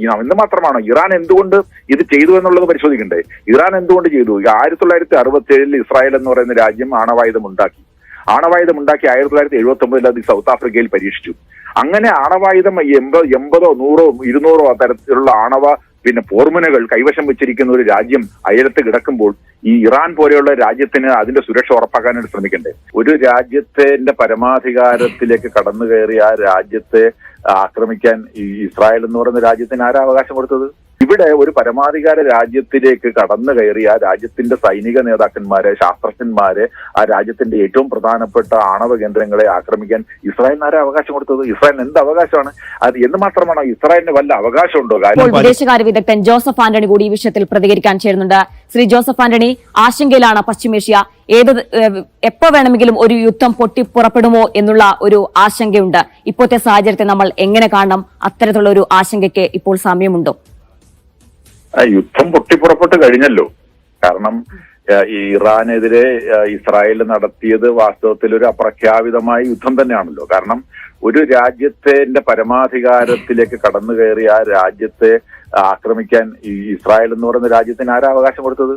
ഈ എന്ന് മാത്രമാണോ. ഇറാൻ എന്തുകൊണ്ട് ഇത് ചെയ്തു എന്നുള്ളത് പരിശോധിക്കണ്ടേ? ഇറാൻ എന്തുകൊണ്ട് ചെയ്തു? ആയിരത്തി തൊള്ളായിരത്തി അറുപത്തി ഏഴിൽ ഇസ്രായേൽ എന്ന് പറയുന്ന രാജ്യം ആണവായുധം ഉണ്ടാക്കി. ആണവായുധം ഉണ്ടാക്കി ആയിരത്തി തൊള്ളായിരത്തി എഴുപത്തി ഒമ്പതിൽ അത് സൗത്ത് ആഫ്രിക്കയിൽ പരീക്ഷിച്ചു. അങ്ങനെ ആണവായുധം എൺപത് എൺപതോ നൂറോ ഇരുന്നൂറോ തരത്തിലുള്ള ആണവ പിന്നെ പോർമുനകൾ കൈവശം വെച്ചിരിക്കുന്ന ഒരു രാജ്യം അയലത്ത് കിടക്കുമ്പോൾ ഈ ഇറാൻ പോലെയുള്ള രാജ്യത്തിന് അതിന്റെ സുരക്ഷ ഉറപ്പാക്കാനായിട്ട് ശ്രമിക്കണ്ടേ? ഒരു രാജ്യത്തിന്റെ പരമാധികാരത്തിലേക്ക് കടന്നു കയറി ആ രാജ്യത്തെ ആക്രമിക്കാൻ ഈ ഇസ്രായേൽ എന്ന് പറയുന്ന രാജ്യത്തിന് ആരാ അവകാശം കൊടുത്തത്? ഇവിടെ ഒരു പരമാധികാര രാജ്യത്തിലേക്ക് കടന്നു കയറി ആ രാജ്യത്തിന്റെ സൈനിക നേതാക്കന്മാരെ ശാസ്ത്രജ്ഞന്മാരെ ആ രാജ്യത്തിന്റെ ഏറ്റവും പ്രധാനപ്പെട്ട ആണവ കേന്ദ്രങ്ങളെ ആക്രമിക്കാൻ ഇസ്രായേലിന് ആരാ അവകാശം കൊടുത്തത്? ഇസ്രായേലിന് എന്ത് അവകാശമാണ്? അത് എന്ന് മാത്രമാണോ ഇസ്രായേലിന് വല്ല അവകാശമുണ്ടോ? വിദേശകാര്യ വിദഗ്ധൻ ജോസഫ് ആന്റണി കൂടി ഈ വിഷയത്തിൽ പ്രതികരിക്കാൻ ചേരുന്നുണ്ട്. ശ്രീ ജോസഫ് ആന്റണി ആശങ്കയിലാണ് പശ്ചിമേഷ്യ. ഏത് എപ്പോ വേണമെങ്കിലും ഒരു യുദ്ധം പൊട്ടി പുറപ്പെടുമോ എന്നുള്ള ഒരു ആശങ്കയുണ്ട്. ഇപ്പോഴത്തെ സാഹചര്യത്തെ നമ്മൾ എങ്ങനെ കാണണം? അത്തരത്തിലുള്ള ഒരു ആശങ്കയ്ക്ക് ഇപ്പോൾ സമയമുണ്ടോ? യുദ്ധം പൊട്ടിപ്പുറപ്പെട്ട് കഴിഞ്ഞല്ലോ. കാരണം ഇറാനെതിരെ ഇസ്രായേൽ നടത്തിയത് വാസ്തവത്തിൽ ഒരു അപ്രഖ്യാപിതമായ യുദ്ധം തന്നെയാണല്ലോ. കാരണം ഒരു രാജ്യത്തിന്റെ പരമാധികാരത്തിലേക്ക് കടന്നു കയറി ആ രാജ്യത്തെ ആക്രമിക്കാൻ ഈ ഇസ്രായേൽ എന്ന് പറയുന്ന രാജ്യത്തിന് ആരാ അവകാശം കൊടുത്തത്?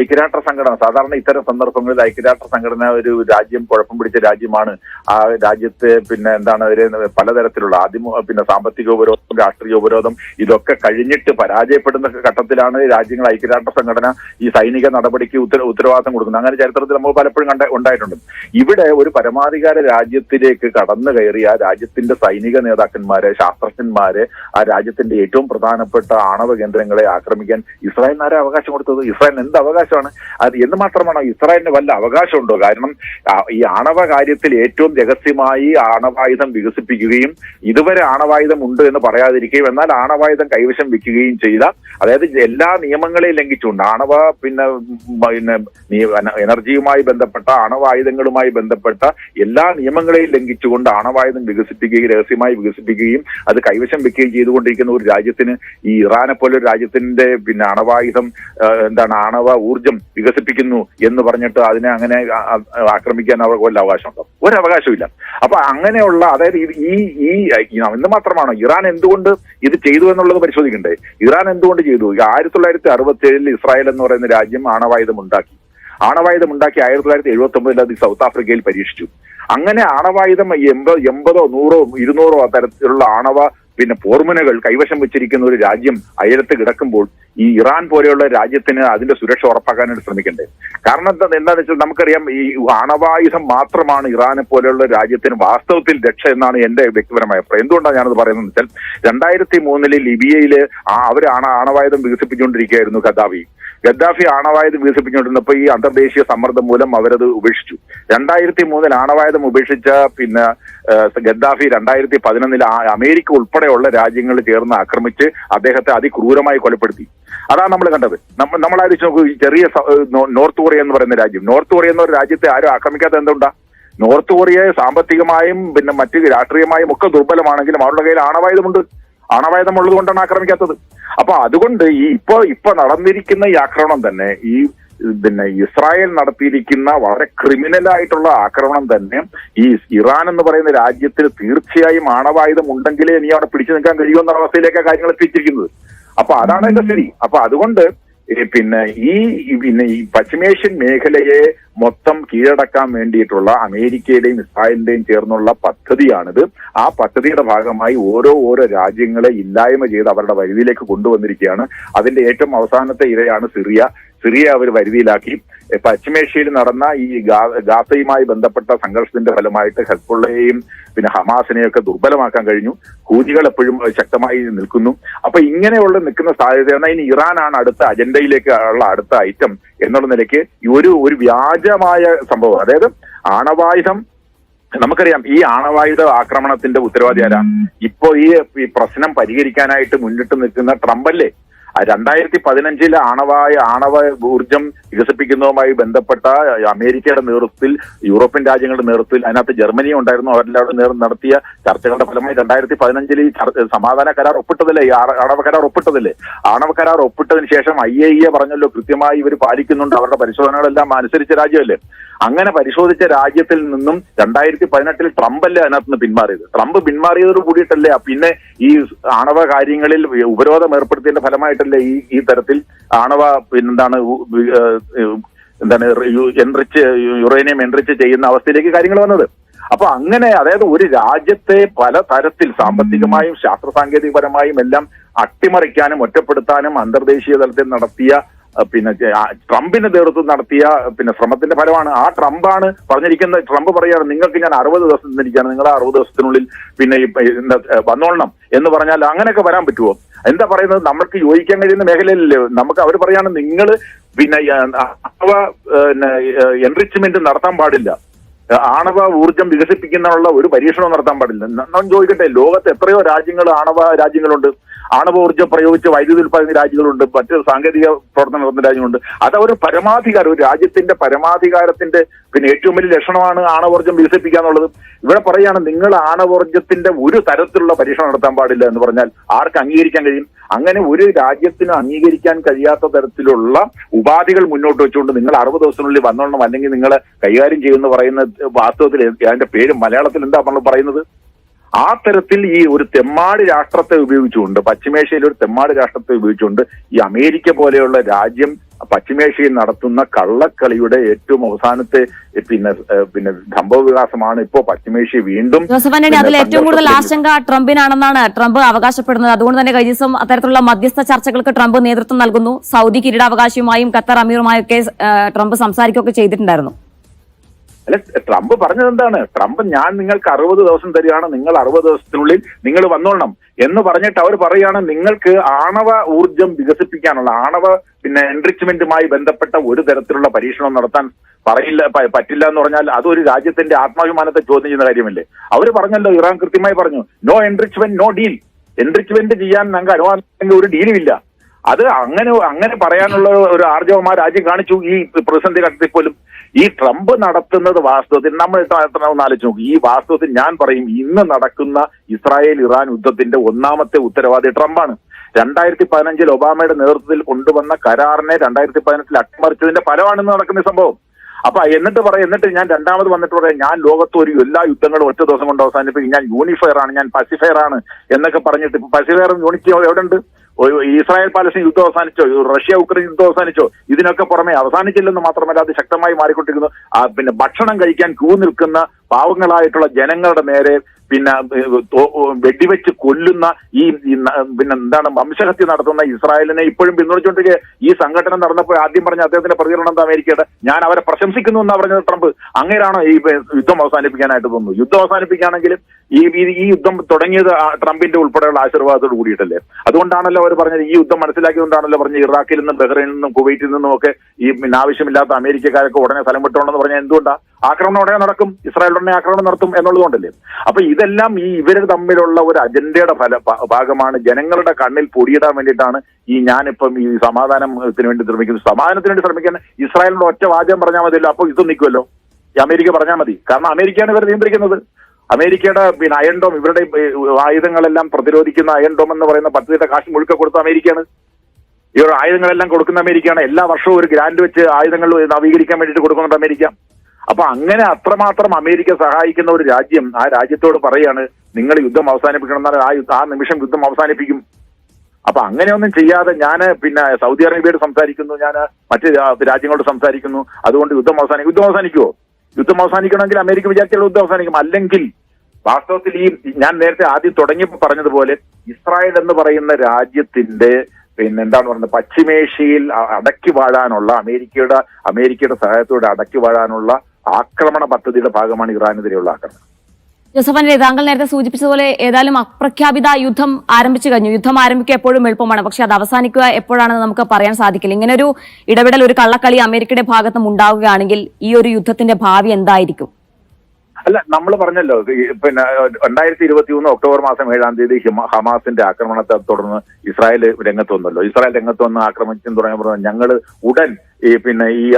ഐക്യരാഷ്ട്ര സംഘടന സാധാരണ ഇത്തരം സന്ദർഭങ്ങളിൽ ഐക്യരാഷ്ട്ര സംഘടന ഒരു രാജ്യം കുഴപ്പം പിടിച്ച രാജ്യമാണ്. ആ രാജ്യത്തെ പിന്നെ എന്താണ് അവർ പലതരത്തിലുള്ള ആദ്യം പിന്നെ സാമ്പത്തിക ഉപരോധം രാഷ്ട്രീയ ഉപരോധം ഇതൊക്കെ കഴിഞ്ഞിട്ട് പരാജയപ്പെടുന്ന ഘട്ടത്തിലാണ് രാജ്യങ്ങൾ ഐക്യരാഷ്ട്ര സംഘടന ഈ സൈനിക നടപടിക്ക് ഉത്തര ഉത്തരവാദിത്തം കൊടുക്കുന്നത്. അങ്ങനെ ചരിത്രത്തിൽ നമ്മൾ പലപ്പോഴും കണ്ട ഉണ്ടായിട്ടുണ്ട്. ഇവിടെ ഒരു പരമാധികാര രാജ്യത്തിലേക്ക് കടന്നു കയറി ആ രാജ്യത്തിന്റെ സൈനിക നേതാക്കന്മാരെ ശാസ്ത്രജ്ഞന്മാരെ ആ രാജ്യത്തിന്റെ ഏറ്റവും പ്രധാനപ്പെട്ട ആണവ കേന്ദ്രങ്ങളെ ആക്രമിക്കാൻ ഇസ്രായേൽ ആരാ അവകാശം കൊടുത്തത്. ഇസ്രായേലിന് എന്ത് അവകാശമാണ്. അത് എന്ന് മാത്രമാണ് ഇസ്രായേലിന് വല്ല അവകാശമുണ്ടോ? കാരണം ഈ ആണവ കാര്യത്തിൽ ഏറ്റവും രഹസ്യമായി ആണവായുധം വികസിപ്പിക്കുകയും ഇതുവരെ ആണവായുധം ഉണ്ട് എന്ന് പറയാതിരിക്കുകയും എന്നാൽ ആണവായുധം കൈവശം വെക്കുകയും ചെയ്ത അതായത് എല്ലാ നിയമങ്ങളെയും ലംഘിച്ചുകൊണ്ട് ആണവ പിന്നെ പിന്നെ എനർജിയുമായി ബന്ധപ്പെട്ട ആണവായുധങ്ങളുമായി ബന്ധപ്പെട്ട എല്ലാ നിയമങ്ങളെയും ലംഘിച്ചുകൊണ്ട് ആണവായുധം വികസിപ്പിക്കുകയും രഹസ്യമായി വികസിപ്പിക്കുകയും അത് കൈവശം വെക്കുകയും ചെയ്തുകൊണ്ടിരിക്കുന്ന ഒരു രാജ്യത്തിന് ഈ ഇറാനെ പോലെ ഒരു രാജ്യത്തിന്റെ പിന്നെ ആണവായുധം എന്താണ് ആണവ ഊർജം വികസിപ്പിക്കുന്നു എന്ന് പറഞ്ഞിട്ട് അതിനെ അങ്ങനെ ആക്രമിക്കാൻ അവർക്ക് വല്ല അവകാശമുണ്ടോ? ഒരു അവകാശമില്ല അപ്പൊ അങ്ങനെയുള്ള അതായത് ഈ ഈ ഇന്ന് മാത്രമാണോ ഇറാൻ എന്തുകൊണ്ട് ഇത് ചെയ്തു എന്നുള്ളത് പരിശോധിക്കണ്ടേ? ഇറാൻ എന്തുകൊണ്ട് ചെയ്തു? ആയിരത്തി തൊള്ളായിരത്തി അറുപത്തി ഏഴിൽ ഇസ്രായേൽ എന്ന് പറയുന്ന രാജ്യം ആണവായുധം ഉണ്ടാക്കി. ആണവായുധം ഉണ്ടാക്കി ആയിരത്തി തൊള്ളായിരത്തി എഴുപത്തി ഒമ്പതിൽ അത് സൗത്ത് ആഫ്രിക്കയിൽ പരീക്ഷിച്ചു. അങ്ങനെ ആണവായുധം എൺപത് എൺപതോ നൂറോ ഇരുന്നൂറോ തരത്തിലുള്ള ആണവ പിന്നെ പോർമുനകൾ കൈവശം വെച്ചിരിക്കുന്ന ഒരു രാജ്യം അയലത്ത് കിടക്കുമ്പോൾ ഈ ഇറാൻ പോലെയുള്ള രാജ്യത്തിന് അതിന്റെ സുരക്ഷ ഉറപ്പാക്കാനായിട്ട് ശ്രമിക്കണ്ടേ? കാരണം എന്താണ് എന്താണെന്ന് വെച്ചാൽ നമുക്കറിയാം ഈ ആണവായുധം മാത്രമാണ് ഇറാനെ പോലെയുള്ള രാജ്യത്തിന് വാസ്തവത്തിൽ രക്ഷ എന്നാണ് എന്റെ വ്യക്തിപരമായ അഭിപ്രായം. എന്തുകൊണ്ടാണ് ഞാനത് പറയുന്നത് വെച്ചാൽ രണ്ടായിരത്തി മൂന്നിൽ ലിബിയയിൽ അവർ അവരാണ് ആണവായുധം വികസിപ്പിച്ചുകൊണ്ടിരിക്കുകയായിരുന്നു ഖദാഫി ഗദ്ദാഫി ആണവായുധം വികസിപ്പിച്ചുകൊണ്ടിരുന്നപ്പോൾ ഈ അന്തർദേശീയ സമ്മർദ്ദം മൂലം അവരത് ഉപേക്ഷിച്ചു. രണ്ടായിരത്തി മൂന്നിൽ ആണവായുധം ഉപേക്ഷിച്ച പിന്നെ ഗദ്ദാഫി രണ്ടായിരത്തി പതിനൊന്നിൽ അമേരിക്ക ഉൾപ്പെടെയുള്ള രാജ്യങ്ങൾ ചേർന്ന് ആക്രമിച്ച് അദ്ദേഹത്തെ അതിക്രൂരമായി കൊലപ്പെടുത്തി. അതാണ് നമ്മൾ കണ്ടത്. നമ്മൾ നമ്മൾ നോക്കൂ ഈ ചെറിയ നോർത്ത് കൊറിയ എന്ന് പറയുന്ന രാജ്യം. നോർത്ത് കൊറിയ എന്ന ഒരു രാജ്യത്തെ ആരും ആക്രമിക്കാത്ത എന്തുണ്ടാ നോർത്ത് കൊറിയയെ സാമ്പത്തികമായും പിന്നെ മറ്റ് രാഷ്ട്രീയമായും ഒക്കെ ദുർബലമാണെങ്കിലും അവരുടെ കയ്യിൽ ആണവായുധമുണ്ട്. ആണവായുധം ഉള്ളത് കൊണ്ടാണ് ആക്രമിക്കാത്തത്. അപ്പൊ അതുകൊണ്ട് ഈ ഇപ്പൊ ഇപ്പൊ നടന്നിരിക്കുന്ന ഈ ആക്രമണം തന്നെ ഈ പിന്നെ ഇസ്രായേൽ നടത്തിയിരിക്കുന്ന വളരെ ക്രിമിനൽ ആയിട്ടുള്ള ആക്രമണം തന്നെ ഈ ഇറാൻ എന്ന് പറയുന്ന രാജ്യത്തിൽ തീർച്ചയായും ആണവായുധം ഉണ്ടെങ്കിലേ ഇനി അവിടെ പിടിച്ചു നിൽക്കാൻ കഴിയുമെന്ന അവസ്ഥയിലേക്കാണ് കാര്യങ്ങൾ എത്തിച്ചിരിക്കുന്നത്. അപ്പൊ അതാണ് എന്റെ സ്ഥിതി. അപ്പൊ അതുകൊണ്ട് പിന്നെ ഈ പിന്നെ ഈ പശ്ചിമേഷ്യൻ മേഖലയെ മൊത്തം കീഴടക്കാൻ വേണ്ടിയിട്ടുള്ള അമേരിക്കയുടെയും ഇസ്രായേലിന്റെയും ചേർന്നുള്ള പദ്ധതിയാണിത്. ആ പദ്ധതിയുടെ ഭാഗമായി ഓരോ ഓരോ രാജ്യങ്ങളെ ഇല്ലായ്മ ചെയ്ത് അവരുടെ വരുതിയിലേക്ക് കൊണ്ടുവന്നിരിക്കുകയാണ്. അതിന്റെ ഏറ്റവും അവസാനത്തെ ഇരയാണ് സിറിയ. സിറിയ അവർ വരുതിയിലാക്കി. പശ്ചിമേഷ്യയിൽ നടന്ന ഈ ഗാസയുമായി ബന്ധപ്പെട്ട സംഘർഷത്തിന്റെ ഫലമായിട്ട് ഹെസ്ബുള്ളയെയും പിന്നെ ഹമാസിനെയൊക്കെ ദുർബലമാക്കാൻ കഴിഞ്ഞു. ഹൂജികൾ എപ്പോഴും ശക്തമായി നിൽക്കുന്നു. അപ്പൊ ഇങ്ങനെയുള്ള നിൽക്കുന്ന സാധ്യതയാണ് ഇനി ഇറാനാണ് അടുത്ത അജണ്ടയിലേക്ക് ഉള്ള അടുത്ത ഐറ്റം എന്നുള്ള നിലയ്ക്ക് ഒരു ഒരു വ്യാജമായ സംഭവം. അതായത് ആണവായുധം നമുക്കറിയാം ഈ ആണവായുധ ആക്രമണത്തിന്റെ ഉത്തരവാദി ആരാ? ഇപ്പോ ഈ ഈ പ്രശ്നം പരിഹരിക്കാനായിട്ട് മുന്നിട്ട് നിൽക്കുന്ന ട്രംപ് അല്ലേ രണ്ടായിരത്തി പതിനഞ്ചിൽ ആണവായ ആണവ ഊർജം വികസിപ്പിക്കുന്നതുമായി ബന്ധപ്പെട്ട അമേരിക്കയുടെ നേതൃത്വത്തിൽ യൂറോപ്യൻ രാജ്യങ്ങളുടെ നേതൃത്വത്തിൽ അതിനകത്ത് ജർമ്മനി ഉണ്ടായിരുന്നു. അവരെല്ലാവരും നേരം നടത്തിയ ചർച്ചകളുടെ ഫലമായി രണ്ടായിരത്തി പതിനഞ്ചിൽ ഈ സമാധാന കരാർ ഒപ്പിട്ടതല്ലേ ഈ ആണവ കരാർ ഒപ്പിട്ടതല്ലേ ആണവ കരാർ ഒപ്പിട്ടതിന് ശേഷം ഐ എ ഇ പറഞ്ഞല്ലോ കൃത്യമായി ഇവർ പാലിക്കുന്നുണ്ട്. അവരുടെ പരിശോധനകളെല്ലാം അനുസരിച്ച രാജ്യമല്ലേ? അങ്ങനെ പരിശോധിച്ച രാജ്യത്തിൽ നിന്നും രണ്ടായിരത്തി പതിനെട്ടിൽ ട്രംപ് അല്ലേ അതിനകത്ത് നിന്ന് പിന്മാറിയത്? ട്രംപ് പിന്മാറിയതോട് കൂടിയിട്ടല്ലേ പിന്നെ ഈ ആണവ കാര്യങ്ങളിൽ ഉപരോധം ഏർപ്പെടുത്തിയതിന്റെ ഫലമായിട്ടല്ലേ ഈ ഈ തരത്തിൽ. ആണവ പിന്നെന്താണ് എന്താണ് എൻറിച്ച് യുറേനിയം എൻറിച്ച് ചെയ്യുന്ന അവസ്ഥയിലേക്ക് കാര്യങ്ങൾ വന്നത്. അപ്പൊ അങ്ങനെ അതായത് ഒരു രാജ്യത്തെ പല തരത്തിൽ സാമ്പത്തികമായും ശാസ്ത്ര സാങ്കേതികപരമായും എല്ലാം അട്ടിമറിക്കാനും ഒറ്റപ്പെടുത്താനും അന്തർദേശീയ തലത്തിൽ നടത്തിയ പിന്നെ ട്രംപിന്റെ നേതൃത്വം നടത്തിയ പിന്നെ ശ്രമത്തിന്റെ ഫലമാണ്. ആ ട്രംപാണ് പറഞ്ഞിരിക്കുന്നത് ട്രംപ് പറയാണ് നിങ്ങൾക്ക് ഞാൻ അറുപത് ദിവസം തന്നിരിക്കുകയാണ് നിങ്ങൾ അറുപത് ദിവസത്തിനുള്ളിൽ പിന്നെ വന്നോളണം. എന്ന് പറഞ്ഞാൽ അങ്ങനെയൊക്കെ വരാൻ പറ്റുമോ? എന്താ പറയുന്നത്? നമ്മൾക്ക് യോജിക്കാൻ കഴിയുന്ന മേഖലയിലല്ലേ? നമുക്ക് അവർ പറയാണ് നിങ്ങൾ പിന്നെ ആണവ എൻറിച്ച്മെന്റ് നടത്താൻ പാടില്ല. ആണവ ഊർജം വികസിപ്പിക്കുന്നതിനുള്ള ഒരു പരീക്ഷണവും നടത്താൻ പാടില്ല. നമ്മൾ ചോദിക്കട്ടെ ലോകത്ത് എത്രയോ രാജ്യങ്ങൾ ആണവ രാജ്യങ്ങളുണ്ട്. ആണവ ഊർജം പ്രയോഗിച്ച് വൈദ്യുതി ഉൽപ്പാദന രാജ്യങ്ങളുണ്ട് മറ്റ് സാങ്കേതിക പ്രവർത്തനം നടത്തുന്ന രാജ്യങ്ങളുണ്ട്. അത് അവർ പരമാധികാരം ഒരു രാജ്യത്തിന്റെ പരമാധികാരത്തിന്റെ പിന്നെ ഏറ്റവും വലിയ ലക്ഷണമാണ് ആണവോർജം വികസിപ്പിക്കുക എന്നുള്ളത്. ഇവിടെ പറയാണ് നിങ്ങൾ ആണവോർജത്തിന്റെ ഒരു തരത്തിലുള്ള പരീക്ഷണം നടത്താൻ പാടില്ല എന്ന് പറഞ്ഞാൽ ആർക്ക് അംഗീകരിക്കാൻ കഴിയും? അങ്ങനെ ഒരു രാജ്യത്തിന് അംഗീകരിക്കാൻ കഴിയാത്ത തരത്തിലുള്ള ഉപാധികൾ മുന്നോട്ട് വെച്ചുകൊണ്ട് നിങ്ങൾ അറുപത് ദിവസത്തിനുള്ളിൽ വന്നോളണം അല്ലെങ്കിൽ നിങ്ങൾ കൈകാര്യം ചെയ്യുമെന്ന് പറയുന്ന വാസ്തവത്തിൽ അതിന്റെ പേര് മലയാളത്തിൽ എന്താ നമ്മൾ പറയുന്നത്? ആ തരത്തിൽ ഈ ഒരു തെമ്മാടി രാഷ്ട്രത്തെ ഉപയോഗിച്ചുകൊണ്ട് പശ്ചിമേഷ്യയിൽ ഒരു തെമ്മാടി രാഷ്ട്രത്തെ ഉപയോഗിച്ചുകൊണ്ട് ഈ അമേരിക്ക പോലെയുള്ള രാജ്യം പശ്ചിമേഷ്യയിൽ നടത്തുന്ന കള്ളക്കളിയുടെ ഏറ്റവും അവസാനത്തെ പിന്നെ പിന്നെ സംഭവ വികാസമാണ് ഇപ്പോ പശ്ചിമേഷ്യ വീണ്ടും അതിൽ ഏറ്റവും കൂടുതൽ ആശങ്ക ട്രംപിനാണെന്നാണ് ട്രംപ് അവകാശപ്പെടുന്നത്. അതുകൊണ്ട് തന്നെ കഴിഞ്ഞ ദിവസം അത്തരത്തിലുള്ള മധ്യസ്ഥ ചർച്ചകൾക്ക് ട്രംപ് നേതൃത്വം നൽകുന്നു. സൗദി കിരീടാവകാശിയുമായും ഖത്തർ അമീറുമായൊക്കെ ഒക്കെ ട്രംപ് സംസാരിക്കുകയൊക്കെ ചെയ്തിട്ടുണ്ടായിരുന്നു. അല്ല ട്രംപ് പറഞ്ഞത് എന്താണ് ട്രംപ് ഞാൻ നിങ്ങൾക്ക് അറുപത് ദിവസം തരികയാണ് നിങ്ങൾ അറുപത് ദിവസത്തിനുള്ളിൽ നിങ്ങൾ വന്നോളണം എന്ന് പറഞ്ഞിട്ട് അവർ പറയുകയാണ് നിങ്ങൾക്ക് ആണവ ഊർജം വികസിപ്പിക്കാനുള്ള ആണവ പിന്നെ എൻറിച്ച്മെന്റുമായി ബന്ധപ്പെട്ട ഒരു തരത്തിലുള്ള പരീക്ഷണം നടത്താൻ പറയില്ല പറ്റില്ല എന്ന് പറഞ്ഞാൽ അതൊരു രാജ്യത്തിന്റെ ആത്മാഭിമാനത്തെ ചോദ്യം ചെയ്യുന്ന കാര്യമല്ലേ? അവർ പറഞ്ഞല്ലോ ഇറാൻ കൃത്യമായി പറഞ്ഞു no enrichment no deal enrichment ചെയ്യാൻ ഞങ്ങൾക്ക് അനുവാദം ഒരു ഡീലും ഇല്ല. അത് അങ്ങനെ അങ്ങനെ പറയാനുള്ള ഒരു ആർജവം ആ രാജ്യം കാണിച്ചു. ഈ പ്രതിസന്ധി ഘട്ടത്തിൽ പോലും ഈ ട്രംപ് നടത്തുന്നത് വാസ്തവത്തിൽ നമ്മൾ ആലോചിച്ച് നോക്കും. ഈ വാസ്തവത്തിൽ ഞാൻ പറയും ഇന്ന് നടക്കുന്ന ഇസ്രായേൽ ഇറാൻ യുദ്ധത്തിന്റെ ഒന്നാമത്തെ ഉത്തരവാദി ട്രംപാണ്. രണ്ടായിരത്തി പതിനഞ്ചിൽ ഒബാമയുടെ നേതൃത്വത്തിൽ കൊണ്ടുവന്ന കരാറിനെ രണ്ടായിരത്തി പതിനെട്ടിൽ അട്ടിമറിച്ചതിന്റെ ഫലമാണ് ഇന്ന് നടക്കുന്ന സംഭവം. അപ്പൊ എന്നിട്ട് പറയാം എന്നിട്ട് ഞാൻ രണ്ടാമത് വന്നിട്ട് പറയാം ഞാൻ ലോകത്ത് ഒരു എല്ലാ യുദ്ധങ്ങളും ഒറ്റ ദിവസം കൊണ്ട് അവസാനിപ്പിക്കും. ഞാൻ യൂണിഫയർ ആണ് ഞാൻ പസിഫയർ ആണ് എന്നൊക്കെ പറഞ്ഞിട്ട് പസിഫയറും യൂണിറ്റി എവിടെ ഉണ്ട് ഇസ്രായേൽ പാലസ്തീൻ യുദ്ധം അവസാനിച്ചോ? റഷ്യ ഉക്രൈൻ യുദ്ധം അവസാനിച്ചോ? ഇതിനൊക്കെ പുറമെ അവസാനിച്ചില്ലെന്ന് മാത്രമല്ല അത് ശക്തമായി മാറിക്കൊണ്ടിരിക്കുന്നു. പിന്നെ ഭക്ഷണം കഴിക്കാൻ ക്യൂ നിൽക്കുന്ന പാവങ്ങളായിട്ടുള്ള ജനങ്ങളുടെ നേരെ പിന്നെ വെടിവെച്ച് കൊല്ലുന്ന ഈ പിന്നെ എന്താണ് വംശഹത്യ നടത്തുന്ന ഇസ്രായേലിനെ ഇപ്പോഴും പിന്തുണച്ചുകൊണ്ടിരിക്കുക ഈ സംഘടന നടന്നപ്പോൾ ആദ്യം പറഞ്ഞ അദ്ദേഹത്തിന്റെ പ്രതികരണം എന്താ അമേരിക്കയുടെ? ഞാൻ അവരെ പ്രശംസിക്കുന്നു എന്നാ പറഞ്ഞത് ട്രംപ്. അങ്ങനെയാണോ ഈ യുദ്ധം അവസാനിപ്പിക്കാനായിട്ട് തോന്നുന്നു യുദ്ധം അവസാനിപ്പിക്കുകയാണെങ്കിലും ഈ ഈ- യുദ്ധം തുടങ്ങിയത് ട്രംപിന്റെ ഉൾപ്പെടെയുള്ള ആശീർവാദത്തോട് കൂടിയിട്ടല്ലേ? അതുകൊണ്ടാണല്ലോ അവർ പറഞ്ഞത്. ഈ യുദ്ധം മനസ്സിലാക്കിയതുകൊണ്ടാണല്ലോ പറഞ്ഞ് ഇറാഖിൽ നിന്നും ബഹ്റൈനിൽ നിന്നും കുവൈറ്റിൽ നിന്നും ഒക്കെ ഈ ആവശ്യമില്ലാത്ത അമേരിക്കക്കാരൊക്കെ ഉടനെ സ്ഥലം വിട്ടോണെന്ന് പറഞ്ഞാൽ എന്തുകൊണ്ടാണ് ആക്രമണം ഉടനെ നടക്കും? ഇസ്രായേൽ ഉടനെ ആക്രമണം നടത്തും എന്നുള്ളതുകൊണ്ടല്ലേ? അപ്പൊ ഇതെല്ലാം ഈ ഇവർ തമ്മിലുള്ള ഒരു അജണ്ടയുടെ ഫല ഭാഗമാണ് ജനങ്ങളുടെ കണ്ണിൽ പൊടിയിടാൻ വേണ്ടിയിട്ടാണ് ഈ ഞാനിപ്പം ഈ സമാധാനത്തിന് വേണ്ടി ശ്രമിക്കുന്നത്. സമാധാനത്തിന് വേണ്ടി ശ്രമിക്കാൻ ഇസ്രായേലിന്റെ ഒറ്റ വാചകം പറഞ്ഞാൽ മതിയല്ലോ. അപ്പോൾ ഇത് നിൽക്കുമല്ലോ. ഈ അമേരിക്ക പറഞ്ഞാൽ മതി. കാരണം അമേരിക്കയാണ് ഇവർ നിയന്ത്രിക്കുന്നത്. അമേരിക്കയുടെ പിന്നെ അയൺഡോം ഇവരുടെ ആയുധങ്ങളെല്ലാം പ്രതിരോധിക്കുന്ന അയൺഡോം എന്ന് പറയുന്ന പദ്ധതിയുടെ കാശ് മുഴുക്ക കൊടുത്ത അമേരിക്കയാണ്. ഇവരുടെ ആയുധങ്ങളെല്ലാം കൊടുക്കുന്ന അമേരിക്കയാണ്. എല്ലാ വർഷവും ഒരു ഗ്രാൻഡ് വെച്ച് ആയുധങ്ങൾ നവീകരിക്കാൻ വേണ്ടിയിട്ട് കൊടുക്കുന്നുണ്ട് അമേരിക്ക. അപ്പൊ അങ്ങനെ അത്രമാത്രം അമേരിക്ക സഹായിക്കുന്ന ഒരു രാജ്യം ആ രാജ്യത്തോട് പറയാണ് നിങ്ങൾ യുദ്ധം അവസാനിപ്പിക്കണം എന്നാൽ ആ ആ നിമിഷം യുദ്ധം അവസാനിപ്പിക്കും. അപ്പൊ അങ്ങനെയൊന്നും ചെയ്യാതെ ഞാൻ പിന്നെ സൗദി അറേബ്യയോട് സംസാരിക്കുന്നു ഞാൻ മറ്റ് രാജ്യങ്ങളോട് സംസാരിക്കുന്നു. അതുകൊണ്ട് യുദ്ധം അവസാനിക്കും യുദ്ധം അവസാനിക്കുമോ യുദ്ധം അവസാനിക്കണമെങ്കിൽ അമേരിക്ക വിചാരിച്ചാൽ യുദ്ധം അവസാനിക്കും. അല്ലെങ്കിൽ വാസ്തവത്തിൽ ഈ ഞാൻ നേരത്തെ ആദ്യം തുടങ്ങിയപ്പോൾ പറഞ്ഞതുപോലെ ഇസ്രായേൽ എന്ന് പറയുന്ന രാജ്യത്തിന്റെ പിന്നെ എന്താണ് പറയുന്നത് പശ്ചിമേഷ്യയിൽ അടക്കി വാഴാനുള്ള അമേരിക്കയുടെ അമേരിക്കയുടെ സഹായത്തോടെ അടക്കി വാഴാനുള്ള ആക്രമണ പദ്ധതിയുടെ ഭാഗമാണ് ഇറാനെതിരെയുള്ള ആക്രമണം. ജോസഫനെ താങ്കൾ നേരത്തെ സൂചിപ്പിച്ചതുപോലെ ഏതായാലും അപ്രഖ്യാപിത യുദ്ധം ആരംഭിച്ചു കഴിഞ്ഞു. യുദ്ധം ആരംഭിക്കുക എപ്പോഴും എളുപ്പമാണ്. പക്ഷെ അത് അവസാനിക്കുക എപ്പോഴാണെന്ന് നമുക്ക് പറയാൻ സാധിക്കില്ല. ഇങ്ങനെ ഒരു ഇടപെടൽ ഒരു കള്ളക്കളി അമേരിക്കയുടെ ഭാഗത്തും ഉണ്ടാവുകയാണെങ്കിൽ ഈ ഒരു യുദ്ധത്തിന്റെ ഭാവി എന്തായിരിക്കും? അല്ല നമ്മൾ പറഞ്ഞല്ലോ പിന്നെ രണ്ടായിരത്തി ഇരുപത്തി മൂന്ന് ഒക്ടോബർ മാസം ഏഴാം തീയതി ഹിമ- ഹമാസിന്റെ ആക്രമണത്തെ തുടർന്ന് ഇസ്രായേൽ രംഗത്ത് വന്നല്ലോ. ഇസ്രായേൽ രംഗത്ത് വന്ന് ആക്രമിച്ചെന്ന് തുടങ്ങിയപ്പോൾ ഞങ്ങൾ ഉടൻ ഈ പിന്നെ ഈ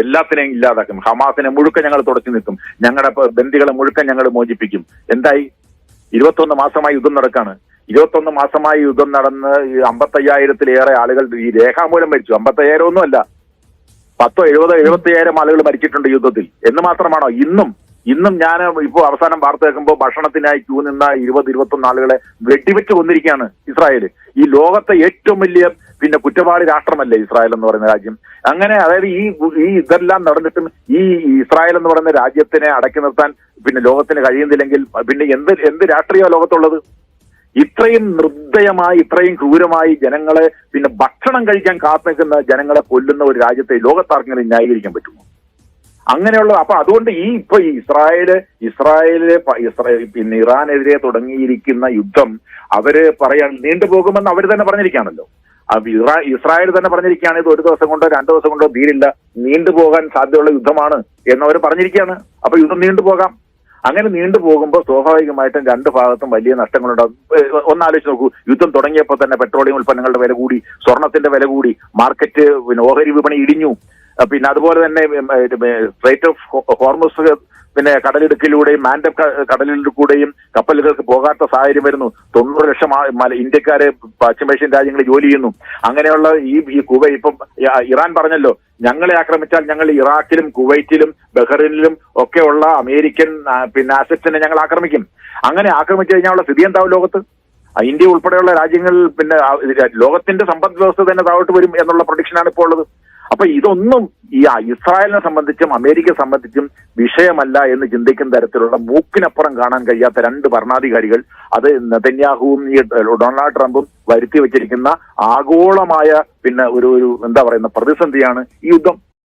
എല്ലാത്തിനെയും ഇല്ലാതാക്കും. ഹമാസിനെ മുഴുക്കൻ ഞങ്ങൾ തുടച്ചു നിൽക്കും ഞങ്ങളുടെ പ- ബന്ദികളെ മുഴുക്ക ഞങ്ങൾ മോചിപ്പിക്കും. എന്തായി? ഇരുപത്തൊന്ന് മാസമായി യുദ്ധം നടക്കാണ്. ഇരുപത്തൊന്ന് മാസമായി യുദ്ധം നടന്ന് അമ്പത്തയ്യായിരത്തിലേറെ ആളുകൾ ഈ രേഖാമൂലം മരിച്ചു. അമ്പത്തയ്യായിരം ഒന്നും അല്ല. പത്തോ എഴുപതോ എഴുപത്തയ്യായിരം ആളുകൾ മരിച്ചിട്ടുണ്ട് യുദ്ധത്തിൽ. എന്ന് മാത്രമാണോ? ഇന്നും ഇന്നും ഞാൻ ഇപ്പോൾ അവസാനം വാർത്ത കേൾക്കുമ്പോൾ ഭക്ഷണത്തിനായി ക്യൂ നിന്ന ഇരുപത് ഇരുപത്തൊന്ന് ആളുകളെ വെടിവെച്ച് കൊന്നിരിക്കുകയാണ് ഇസ്രായേൽ ഈ ലോകത്തെ ഏറ്റവും വലിയ പിന്നെ കുറ്റവാളി രാഷ്ട്രമല്ലേ ഇസ്രായേൽ എന്ന് പറയുന്ന രാജ്യം? അങ്ങനെ അതായത് ഈ ഈ ഇതെല്ലാം നടന്നിട്ടും ഈ ഇസ്രായേൽ എന്ന് പറയുന്ന രാജ്യത്തിനെ അടക്കി നിർത്താൻ പിന്നെ ലോകത്തിന് കഴിയുന്നില്ലെങ്കിൽ പിന്നെ എന്ത് എന്ത് രാഷ്ട്രീയ ലോകത്തുള്ളത്? ഇത്രയും നിർദ്ദയമായി ഇത്രയും ക്രൂരമായി ജനങ്ങളെ പിന്നെ ഭക്ഷണം കഴിക്കാൻ കാത്തു നിൽക്കുന്ന ജനങ്ങളെ കൊല്ലുന്ന ഒരു രാജ്യത്തെ ലോകത്താർക്കെങ്കിലും ന്യായീകരിക്കാൻ പറ്റുമോ? അങ്ങനെയുള്ള അപ്പൊ അതുകൊണ്ട് ഈ ഇപ്പൊ ഇസ്രായേൽ ഇസ്രായേലിലെ പിന്നെ ഇറാനെതിരെ തുടങ്ങിയിരിക്കുന്ന യുദ്ധം അവർ പറയാൻ നീണ്ടുപോകുമെന്ന് അവർ തന്നെ പറഞ്ഞിരിക്കുകയാണല്ലോ. ഇസ്രായേൽ തന്നെ പറഞ്ഞിരിക്കുകയാണ് ഇത് ഒരു ദിവസം കൊണ്ടോ രണ്ടു ദിവസം കൊണ്ടോ തീരില്ല. നീണ്ടുപോകാൻ സാധ്യതയുള്ള യുദ്ധമാണ് എന്നവർ പറഞ്ഞിരിക്കുകയാണ്. അപ്പൊ യുദ്ധം നീണ്ടുപോകാം അങ്ങനെ നീണ്ടുപോകുമ്പോൾ സ്വാഭാവികമായിട്ടും രണ്ട് ഭാഗത്തും വലിയ നഷ്ടങ്ങളുണ്ടാകും. ഒന്നാലോചിച്ച് നോക്കൂ. യുദ്ധം തുടങ്ങിയപ്പോൾ തന്നെ പെട്രോളിയം ഉൽപ്പന്നങ്ങളുടെ വില കൂടി സ്വർണത്തിന്റെ വില കൂടി മാർക്കറ്റ് പിന്നെ ഓഹരി വിപണി ഇടിഞ്ഞു. പിന്നെ അതുപോലെ തന്നെ സ്ട്രേറ്റ് ഓഫ് ഹോർമസ് പിന്നെ കടലിടുക്കിലൂടെയും മാൻഡം കടലിലൂടെയും കപ്പലുകൾക്ക് പോകാത്ത സാഹചര്യം വരുന്നു. തൊണ്ണൂറ് ലക്ഷം ഇന്ത്യക്കാര് പശ്ചിമേഷ്യൻ രാജ്യങ്ങളിൽ ജോലി ചെയ്യുന്നു. അങ്ങനെയുള്ള ഈ ഈ കുവൈ ഇപ്പം ഇറാൻ പറഞ്ഞല്ലോ ഞങ്ങളെ ആക്രമിച്ചാൽ ഞങ്ങൾ ഇറാഖിലും കുവൈറ്റിലും ബഹ്റിനിലും ഒക്കെ ഉള്ള അമേരിക്കൻ പിന്നെ ആസെറ്റ്സിനെ ഞങ്ങൾ ആക്രമിക്കും. അങ്ങനെ ആക്രമിച്ചു കഴിഞ്ഞാൽ സ്ഥിതി എന്താവും ലോകത്ത്? ഇന്ത്യ ഉൾപ്പെടെയുള്ള രാജ്യങ്ങളിൽ പിന്നെ ലോകത്തിന്റെ സമ്പദ് വ്യവസ്ഥ തന്നെ താഴോട്ട് വരും എന്നുള്ള പ്രൊഡിക്ഷനാണ് ഇപ്പോൾ ഉള്ളത്. അപ്പൊ ഇതൊന്നും ഈ ഇസ്രായേലിനെ സംബന്ധിച്ചും അമേരിക്കയെ സംബന്ധിച്ചും വിഷയമല്ല എന്ന് ചിന്തിക്കുന്ന തരത്തിലുള്ള മൂക്കിനപ്പുറം കാണാൻ കഴിയാത്ത രണ്ട് ഭരണാധികാരികൾ അത് നെതന്യാഹുവും ഈ ഡൊണാൾഡ് ട്രംപും വരുത്തി വെച്ചിരിക്കുന്ന ആഗോളമായ പിന്നെ ഒരു ഒരു എന്താ പറയുന്ന പ്രതിസന്ധിയാണ് ഈ യുദ്ധം.